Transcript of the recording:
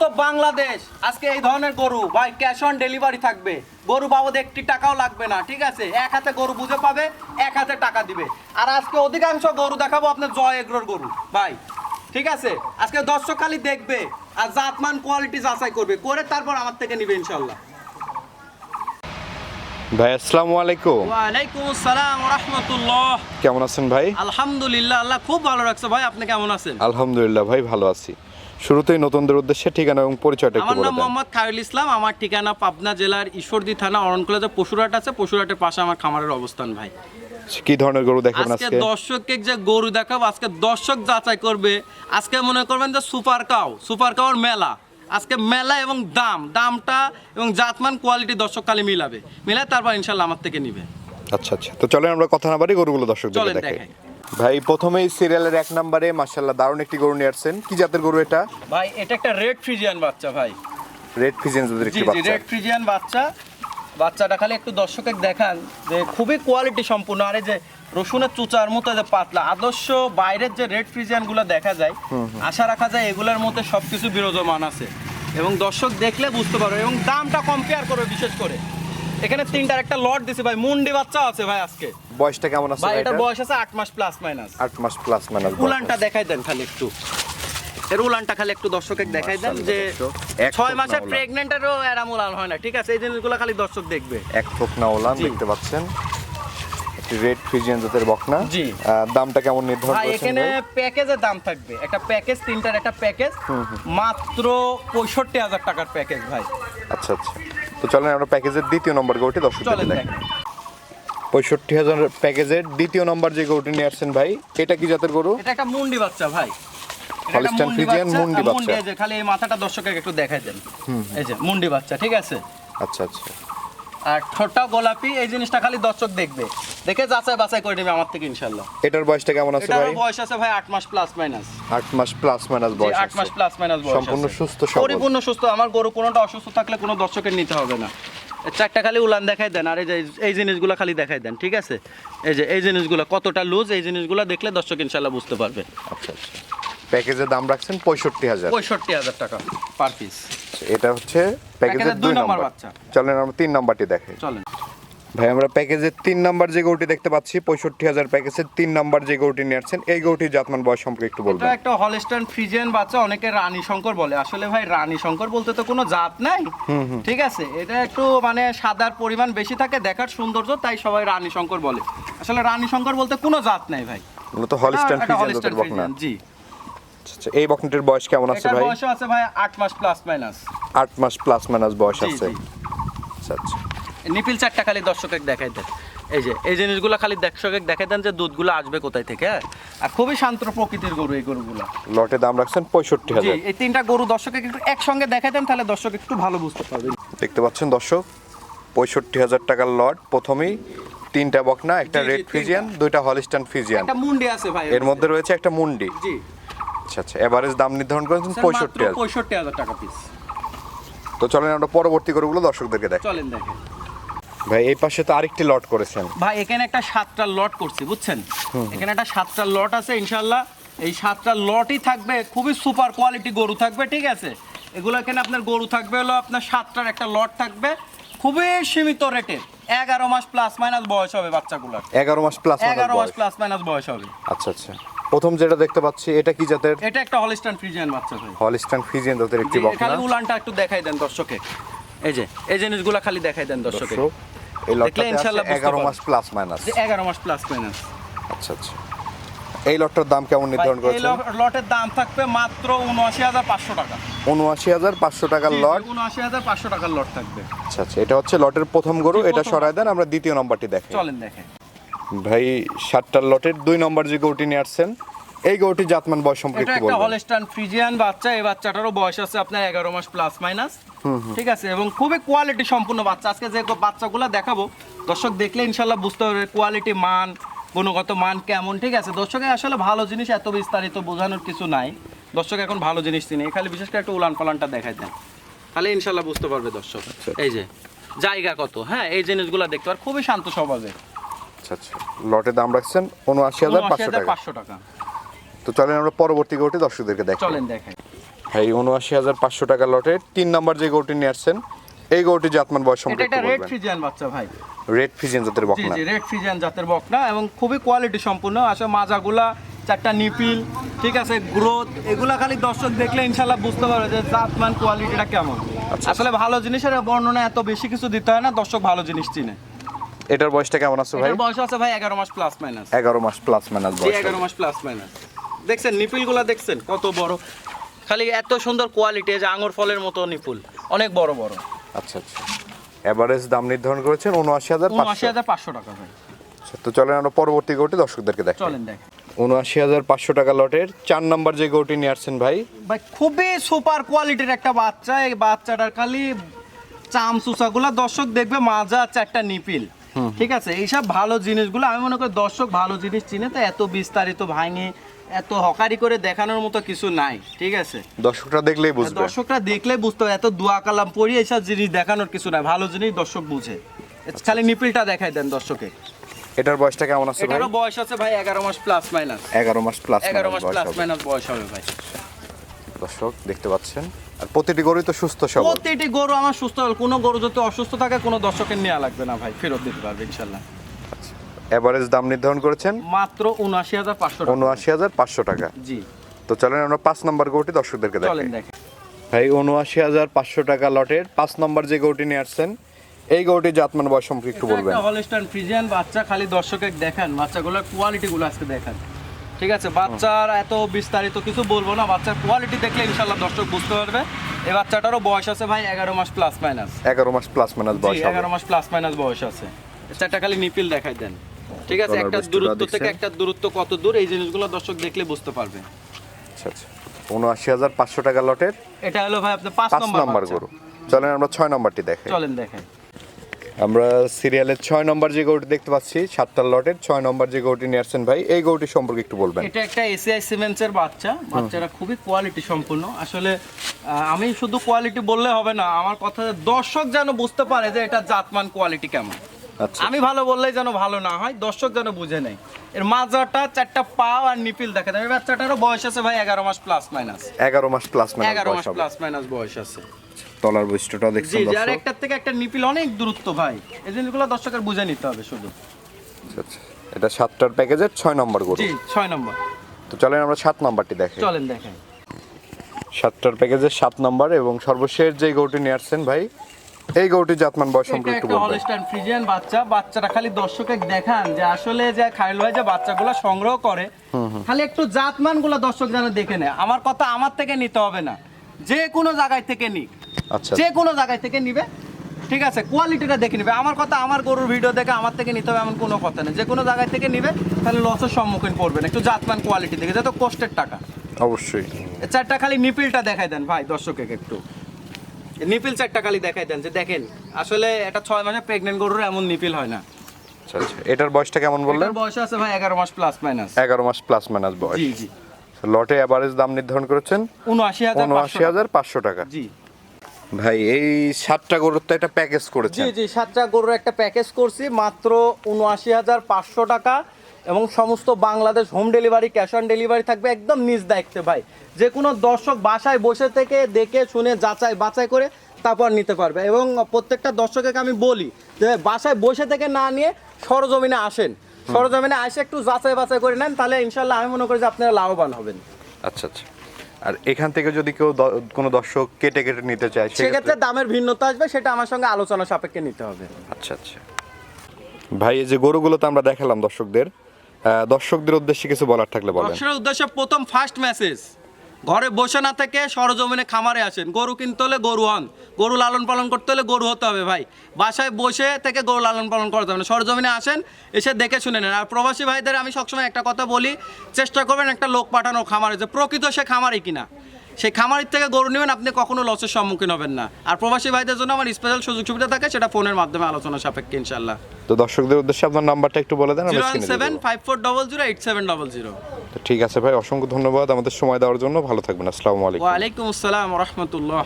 সমস্ত বাংলাদেশ আজকে এই ধরনের গরু ভাই ক্যাশ অন ডেলিভারি থাকবে। গরু বাবদ একটি টাকাও লাগবে না ঠিক আছে? এক হাতে গরু বুঝে পাবে এক হাতে টাকা দিবে। আর আজকে অধিকাংশ গরু দেখাবো আপনার জয় এগ্রোর গরু ভাই ঠিক আছে? আজকে দর্শক খালি দেখবে আর জাতমান কোয়ালিটি যাচাই করবে করে তারপর আমার থেকে নিবে ইনশাল্লাহ ভাই আসসালামু আলাইকুম। ওয়ালাইকুম আসসালাম রহমতুল্লাহ কেমন আছেন ভাই? আলহামদুলিল্লাহ আল্লাহ খুব ভালো রাখছে। ভাই আপনি কেমন আছেন? আলহামদুলিল্লাহ ভাই ভালো আছি। শুরুতেই নতুনদের উদ্দেশ্যে ঠিকানা এবং পরিচয়টা একটু আমার নাম মোহাম্মদ খায়রুল ইসলাম আমার ঠিকানা পাবনা জেলার ঈশ্বরদী থানা অরণকুলা যে পশুরহাট আছে পশুরহাটের পাশে আমার খামারের অবস্থান ভাই। কি ধরনের গরু দেখাবেন আজকে আজকে? দর্শককে যে গরু দেখাবো আজকে দর্শক যাচাই করবে। আজকে মনে করবেন যে সুপার কাউ সুপার কাউর মেলা। আজকে মেলা এবং দাম দামটা এবং জাতমান কোয়ালিটি দর্শক খালি মিলাবে। মিলায় তারপর ইনশাল্লাহ আমার থেকে নিবে। আচ্ছা আচ্ছা। তো চলেন আমরা কথা না বাড়ি গরুগুলো দেখাই। দেখাই। ভাই প্রথমেই সিরিয়ালের এক নম্বরে মাশাল্লাহ দারুণ একটি গরু নিয়ে আসছেন। কি জাতের গরু এটা? ভাই এটা একটা রেড ফ্রিজিয়ান বাচ্চা ভাই। রেড ফিজেন্স জি একটি জি বাচ্চা। রেড ফ্রিজিয়ান বাচ্চা। বাচ্চাটা খালি একটু দর্শকের দেখান যে খুবই কোয়ালিটি সম্পূর্ণ। আরে যে রসুনের চুচার মতো যে পাতলা আদর্শ বাইরের যে রেড ফ্রিজিয়ানগুলো দেখা যায় আশা রাখা যায় এগুলোর মধ্যে সবকিছু বিরাজমান আছে। এবং দর্শক দেখলে বুঝতে পারবে এবং দামটা কম্পেয়ার করবে বিশেষ করে। এখানে তিনটার একটা লট দিছে ভাই। মুন্ডি বাচ্চা আছে ভাই আজকে। বয়সটা কেমন আছে ভাই এটা? বয়স আছে আট মাস প্লাস মাইনাস আট মাস প্লাস মাইনাস উলানটা দেখাই দেন খালি একটু। এর উলানটা খালি একটু দর্শককে দেখাই দেন যে মাশাআল্লাহ, এক ছয় মাসের না উলান। প্রেগনেন্টেরও এরাম উলান হয় না ঠিক আছে? এই জিনিসগুলো খালি দর্শক দেখবে। এক থোক না ওলান জি। দেখতে পাচ্ছেন। রেড ফিজিয়ান জাতের বকনা। জি। দামটা কেমন নির্ধারণ ভাই করেছেন এখানে? প্যাকেজের দাম থাকবে। একটা প্যাকেজ তিনটার একটা প্যাকেজ মাত্র পঁয়ষট্টি হাজার টাকার প্যাকেজ ভাই। আচ্ছা আচ্ছা। তো চলেন আমরা প্যাকেজের দ্বিতীয় নম্বর গরুটি দর্শক দেখেন। পঁয়ষট্টি হাজার প্যাকেজের দ্বিতীয় নম্বর যে গরুটি নিয়ে আসছেন ভাই এটা কি জাতের গরু? এটা একটা মুন্ডি বাচ্চা ভাই। ফ্রিজিয়ান মুন্ডি বাচ্চা, খালি এই মাথাটা দর্শককে একটু দেখাই দেন। এই যে মুন্ডি বাচ্চা ঠিক আছে? আচ্ছা আচ্ছা। আর ঠোঁটটা গোলাপি এই জিনিসটা খালি দর্শক দেখবে। দেখে যাচাই বাছাই করে নেবে আমার থেকে ইনশাল্লাহ। এটার বয়সটা কেমন আছে এটার ভাই? বয়স আছে ভাই আট মাস প্লাস মাইনাস আট মাস প্লাস মাইনাস বয়স আট মাস প্লাস মাইনাস বয়স সম্পূর্ণ সুস্থ সবল। পরিপূর্ণ সুস্থ। আমার গরু কোনোটা অসুস্থ থাকলে কোনো দর্শকের নিতে হবে না। চারটা খালি উলান দেখাই দেন আর এই যে এই জিনিসগুলো খালি দেখাই দেন ঠিক আছে? এই যে এই জিনিসগুলো কতটা লুজ এই জিনিসগুলো দেখলে দর্শক ইনশাল্লাহ বুঝতে পারবে। আচ্ছা আচ্ছা। প্যাকেজের দাম রাখছেন পঁয়ষট্টি হাজার। পঁয়ষট্টি হাজার টাকা পার পিস এটা হচ্ছে প্যাকেজের দুই নম্বর বাচ্চা। চলেন আমরা তিন নাম্বারটি দেখাই চলেন। ভাই আমরা প্যাকেজের তিন নাম্বার যে গরুটি দেখতে পাচ্ছি পঁয়ষট্টি হাজার প্যাকেজের তিন নাম্বার যে গরুটি নিয়ে আসছেন এই গরুটির জাতমান বয়স সম্পর্কে একটু বলবেন। একটা হলস্টাইন ফ্রিজিয়ান বাচ্চা অনেকে রানী শঙ্কর বলে। আসলে ভাই রানী শঙ্কর বলতে তো কোনো জাত নাই। ঠিক আছে? এটা একটু মানে সাদার পরিমাণ বেশি থাকে দেখার সৌন্দর্য তাই সবাই রানী শঙ্কর বলে। আসলে রানী শঙ্কর বলতে কোনো জাত নাই ভাই। মূলত Friesian, জি। আচ্ছা এই বকনাটির বয়স কেমন আছে ভাই? বয়স আছে ভাই আট মাস প্লাস মাইনাস আট মাস প্লাস মাইনাস বয়স আছে। আচ্ছা আচ্ছা। নিপিল চারটা খালি দর্শকের দেখাই দেন। এই যে এই জিনিসগুলো খালি দর্শকের দেখাই দেন যে দুধগুলো আসবে কোথায় থেকে হ্যাঁ? আর খুবই শান্ত প্রকৃতির গরু এই গরুগুলো। লটে দাম রাখছেন পঁয়ষট্টি হাজার। এই তিনটা গরু দর্শকের একটু একসঙ্গে দেখাই দেন তাহলে দর্শক একটু ভালো বুঝতে পারবে। দেখতে পাচ্ছেন দর্শক পঁয়ষট্টি হাজার টাকার লট প্রথমেই তিনটা বকনা একটা রেড ফিজিয়ান দুইটা হলিস্টান ফিজিয়ান। একটা মুন্ডি আছে ভাই এর মধ্যে। রয়েছে একটা মুন্ডি। জি। আচ্ছা আচ্ছা এভারেজ দাম নির্ধারণ করেছেন পঁয়ষট্টি পঁয়ষট্টি হাজার টাকা পিস তো চলেন আমরা পরবর্তী গরুগুলো দর্শকদেরকে দেখ চলেন দেখেন। ভাই এই পাশে তো আরেকটি লট করেছেন। ভাই এখানে একটা সাতটা লট করছি বুঝছেন? এখানে একটা সাতটা লট আছে ইনশাল্লাহ এই সাতটা লটই থাকবে খুবই সুপার কোয়ালিটি গরু থাকবে ঠিক আছে? এগুলো এখানে আপনার গরু থাকবে হলো আপনার সাতটার একটা লট থাকবে খুবই সীমিত রেটে এগারো মাস প্লাস মাইনাস বয়স হবে বাচ্চাগুলোর। এগারো মাস প্লাস এগারো মাস প্লাস মাইনাস বয়স হবে। আচ্ছা আচ্ছা। প্রথম যেটা দেখতে পাচ্ছি এটা কি জাতের? এটা একটা হলিস্টান ফ্রিজিয়ান বাচ্চা ভাই। হলিস্টান ফিজিয়ান জাতের একটি বকনা। খালি উলানটা একটু দেখাই দেন দর্শকে। এই যে এই জিনিসগুলো খালি দেখাই দেন দর্শকে। দর্শক এই বুঝতে এগারো পারবে। মাস প্লাস মাইনাস যে এগারো মাস প্লাস মাইনাস আচ্ছা আচ্ছা। এই লটটার দাম কেমন নির্ধারণ করেছেন? ল- লটের দাম থাকবে মাত্র উনআশি হাজার পাঁচশো টাকা। উনআশি হাজার পাঁচশো টাকার লট। উনআশি হাজার পাঁচশো টাকার লট থাকবে। আচ্ছা আচ্ছা। এটা হচ্ছে লটের প্রথম গরু এটা সরায় দেন আমরা দ্বিতীয় নম্বরটি দেখি চলেন দেখেন ভাই সাতটার লটের দুই নম্বর যে গরুটি নিয়ে আসছেন এই গরুটি জাতমান বয়স সম্পর্কে একটু বলবেন। হলস্টান ফ্রিজিয়ান বাচ্চা এই বাচ্চাটারও বয়স আছে আপনার এগারো মাস প্লাস মাইনাস ঠিক আছে এবং খুবই কোয়ালিটি সম্পূর্ণ বাচ্চা। আজকে যে বাচ্চাগুলো দেখাবো দর্শক দেখলে বুঝতে পারবে কোয়ালিটি মান গুণগত মান কেমন ঠিক আছে? দর্শকের আসলে ভালো জিনিস এত বিস্তারিত বোঝানোর কিছু নাই। দর্শক এখন ভালো জিনিস চিনে। খালি বিশেষ করে একটা উলান পালানটা দেখাই দেন। তাহলে ইনশাল্লাহ বুঝতে পারবে দর্শক। এই যে জায়গা কত? হ্যাঁ এই জিনিসগুলো দেখতে পার খুবই শান্ত স্বভাবের। আচ্ছা আচ্ছা। লটের দাম রাখছেন উনআশি হাজার পাঁচশো টাকা। তো চলেন আমরা পরবর্তী গরুটি দর্শকদেরকে দেখি। চলেন দেখেন ভাই উনআশি হাজার পাঁচশো টাকা লটে তিন নাম্বার যে গরুটি নিয়ে আসছেন এই গরুটি জাতমান বয়স সম্পর্কে একটা রেড ফ্রিজিয়ান বাচ্চা ভাই। রেড ফিজিয়ান জাতের বকনা। জি রেড ফ্রিজিয়ান জাতের বকনা এবং খুবই কোয়ালিটি সম্পূর্ণ। আসলে মাজাগুলা চারটা নিপিল ঠিক আছে গ্রোথ এগুলা খালি দর্শক দেখলে ইনশাল্লাহ বুঝতে পারবে যে জাতমান কোয়ালিটিটা কেমন। আচ্ছা। আসলে ভালো জিনিসের বর্ণনা এত বেশি কিছু দিতে হয় না দর্শক ভালো জিনিস চিনে। এটার বয়সটা কেমন আছে ভাই? এটার বয়স আছে ভাই এগারো মাস প্লাস মাইনাস এগারো মাস প্লাস মাইনাস বয়স এগারো মাস প্লাস মাইনাস দেখছেন নিপিলগুলা দেখছেন কত বড়। খালি এত সুন্দর কোয়ালিটি যে আঙুর ফলের মতো নিপুল। অনেক বড় বড়। আচ্ছা আচ্ছা। এভারেজ দাম নির্ধারণ করেছেন উনআশি হাজার উনআশি পাঁচশো হাজার পাঁচশো টাকা ভাই। আচ্ছা, তো চলেন আমরা পরবর্তী গরুটি দর্শকদেরকে দেখ চলেন দেখ উনআশি হাজার পাঁচশো টাকা লটের চার নাম্বার যে গরুটি নিয়ে আসছেন ভাই। ভাই খুবই সুপার কোয়ালিটির একটা বাচ্চা। এই বাচ্চাটার খালি চাম চুষাগুলা দর্শক দেখবে মাজা চারটা নিপিল। ঠিক আছে? এইসব ভালো জিনিসগুলো আমি মনে করি দর্শক ভালো জিনিস চিনে তো এত বিস্তারিত ভাঙে এত হকারি করে দেখানোর মতো কিছু নাই ঠিক আছে? দর্শকরা দেখলেই বুঝবে। দর্শকরা দেখলে বুঝতে হবে এত দোয়া কালাম পড়ি এইসব জিনিস দেখানোর কিছু নাই ভালো জিনিস দর্শক বুঝে। খালি নিপিলটা দেখাই দেন দর্শকে। এটার বয়সটা কেমন আছে ভাই? এটারও বয়স আছে ভাই এগারো মাস প্লাস মাইনাস এগারো মাস প্লাস এগারো মাস বয়স প্লাস মাইনাস বয়স হবে ভাই। দর্শক দেখতে পাচ্ছেন? আর প্রতিটি গরুই তো সুস্থ সবল। প্রতিটি গরু আমার সুস্থ হল কোনো গরু যদি অসুস্থ থাকে কোনো দর্শকের নেওয়া লাগবে না ভাই। ফেরত দিতে পারবে ইনশাল্লাহ। এভারেজ দাম নির্ধারণ করেছেন? মাত্র উনআশি হাজার পাঁচশো টাকা। উনআশি হাজার পাঁচশো টাকা। জি। তো চলেন আমরা পাঁচ নম্বর গরুটি দর্শকদেরকে দেখেন। ভাই উনআশি হাজার পাঁচশো টাকা লটের পাঁচ নম্বর যে গরুটি নিয়ে আসছেন এই গরুটি জাতমান বয়স সম্পর্কে একটু বলবেন। ফ্রিজিয়ান বাচ্চা খালি দর্শকের দেখান বাচ্চাগুলোর কোয়ালিটি গুলো আজকে দেখান। ঠিক আছে বাচ্চার এত বিস্তারিত কিছু বলব না বাচ্চার কোয়ালিটি দেখলে ইনশাল্লাহ দর্শক বুঝতে পারবে। এই বাচ্চাটারও বয়স আছে ভাই এগারো মাস প্লাস মাইনাস এগারো মাস প্লাস মাইনাস বয়স এগারো মাস প্লাস মাইনাস বয়স আছে। চারটা খালি নিপিল দেখাই দেন। ঠিক আছে একটা দূরত্ব থেকে একটা দূরত্ব কত দূর এই জিনিসগুলো দর্শক দেখলে বুঝতে পারবে। আচ্ছা আচ্ছা। উনআশি হাজার পাঁচশো টাকা লটের এটা হলো ভাই আপনার পাঁচ নম্বর নম্বর গরু। চলেন আমরা ছয় নম্বরটি দেখাই। চলেন দেখেন আমরা সিরিয়ালের ছয় নম্বর যে গরুটি দেখতে পাচ্ছি সাতটা লটের ছয় নম্বর যে গরুটি নিয়ে আসছেন ভাই এই গরুটি সম্পর্কে একটু বলবেন। এটা একটা এসিআই সিমেন্টস এর বাচ্চা। বাচ্চাটা খুবই কোয়ালিটি সম্পূর্ণ। আসলে আমি শুধু কোয়ালিটি বললে হবে না আমার কথা দর্শক যেন বুঝতে পারে যে এটা জাতমান কোয়ালিটি কেমন। আচ্ছা। আমি ভালো বললেই যেন ভালো না হয় দর্শক যেন বুঝে নেয়। এর মাজাটা চারটা পা আর নিপিল দেখে দেবে বাচ্চাটারও বয়স আছে ভাই এগারো মাস প্লাস মাইনাস এগারো মাস প্লাস মাইনাস এগারো মাস প্লাস মাইনাস বয়স আছে। তলার বৈশিষ্ট্যটাও জি দেখছেন যার দর্শক একটার থেকে একটা নিপিল অনেক দূরত্ব ভাই। এই জিনিসগুলো দর্শকের বুঝে নিতে হবে শুধু। আচ্ছা, আচ্ছা। এটা সাতটার প্যাকেজের ছয় নম্বর গরু। জি ছয় নম্বর। তো চলেন আমরা সাত নম্বরটি দেখি চলেন দেখেন সাতটার প্যাকেজের সাত নম্বর এবং সর্বশেষ যে গরুটি নিয়ে আসছেন ভাই এই গরুটি জাতমান বয়স সম্পর্কে একটু বলবেন। হলস্টাইন ফ্রিজিয়ান বাচ্চা। বাচ্চাটা খালি দর্শকে দেখান যে আসলে যে খাইল ভাই যে বাচ্চাগুলো সংগ্রহ করে খালি একটু জাতমানগুলো দর্শক যেন দেখে নেয়। আমার কথা আমার থেকে নিতে হবে না। যে কোনো জায়গায় থেকে নিক। আচ্ছা। যে কোনো জায়গায় থেকে নিবে। ঠিক আছে কোয়ালিটিটা দেখে নিবে। আমার কথা আমার গরুর ভিডিও দেখে আমার থেকে নিতে হবে এমন কোনো কথা নেই। যে কোনো জায়গায় থেকে নিবে তাহলে লসের সম্মুখীন পড়বেন। একটু জাতমান কোয়ালিটি দেখে যত কষ্টের টাকা। অবশ্যই। চারটা খালি নিপিলটা দেখাই দেন ভাই দর্শকে একটু। নিপিল চারটা খালি দেখাই দেন যে দেখেন আসলে এটা ছয় মাসে প্রেগনেন্ট গরুর এমন নিপিল হয় না। আচ্ছা আচ্ছা। এটার বয়সটা কেমন বললেন? এটার বয়স আছে ভাই এগারো মাস প্লাস মাইনাস এগারো মাস প্লাস মাইনাস বয়স। জি জি। লটে অ্যাভারেজ দাম নির্ধারণ করেছেন উনআশি হাজার পাঁচশো টাকা। জি। ভাই এই সাতটা গরুর তো একটা প্যাকেজ জি করেছেন। জি সাতটা গরুর একটা প্যাকেজ করছি মাত্র উনআশি হাজার পাঁচশো টাকা এবং সমস্ত Bangladesh home delivery cash on delivery থাকবে একদম নিজ দায়িত্বে ভাই। যে কোনো দর্শক বাসায় বসে থেকে দেখে শুনে যাচাই বাছাই করে তারপর নিতে পারবে। এবং প্রত্যেকটা দর্শককে আমি বলি যে বাসায় বসে থেকে না নিয়ে সরজমিনে আসেন। সরজমিনে আসে একটু যাচাই বাছাই করে নেন তাহলে ইনশাল্লাহ আমি মনে করি যে আপনারা লাভবান হবেন। আচ্ছা আচ্ছা। আর এখান থেকে যদি কেউ কোনো দর্শক কেটে কেটে নিতে চায় সেক্ষেত্রে সেক্ষেত্রে দামের ভিন্নতা আসবে সেটা আমার সঙ্গে আলোচনা সাপেক্ষে নিতে হবে। আচ্ছা আচ্ছা। ভাই এই যে গরুগুলো তো আমরা দেখালাম দর্শকদের। দর্শকদের উদ্দেশ্যে কিছু বলার থাকলে বলেন। দর্শকের উদ্দেশ্যে প্রথম ফার্স্ট মেসেজ ঘরে বসে না থেকে সরজমিনে খামারে আসেন। গরু কিনতে হলে গরু হন গরু লালন পালন করতে হলে গরু হতে হবে ভাই। বাসায় বসে থেকে গরু লালন পালন করতে হবে না। সরজমিনে আসেন, এসে দেখে শুনে নেন। আর প্রবাসী ভাইদের আমি সবসময় একটা কথা বলি, চেষ্টা করবেন একটা লোক পাঠানো খামারে যে প্রকৃত সে খামারে কিনা। সেই খামারের থেকে গরু নেবেন আপনি কখনো লসের সম্মুখীন হবেন না। আর প্রবাসী ভাইদের জন্য আমার স্পেশাল সুযোগ সুবিধা থাকে সেটা ফোনের মাধ্যমে আলোচনা সাপেক্ষে ইনশাল্লাহ তো দর্শকদের উদ্দেশ্যে আপনার নাম্বারটা একটু বলে দেন ঠিক আছে ভাই অসংখ্য ধন্যবাদ আমাদের সময় দেওয়ার জন্য ভালো থাকবেন আসসালামু আলাইকুম। ওয়া আলাইকুম আসসালাম রহমতুল্লাহ।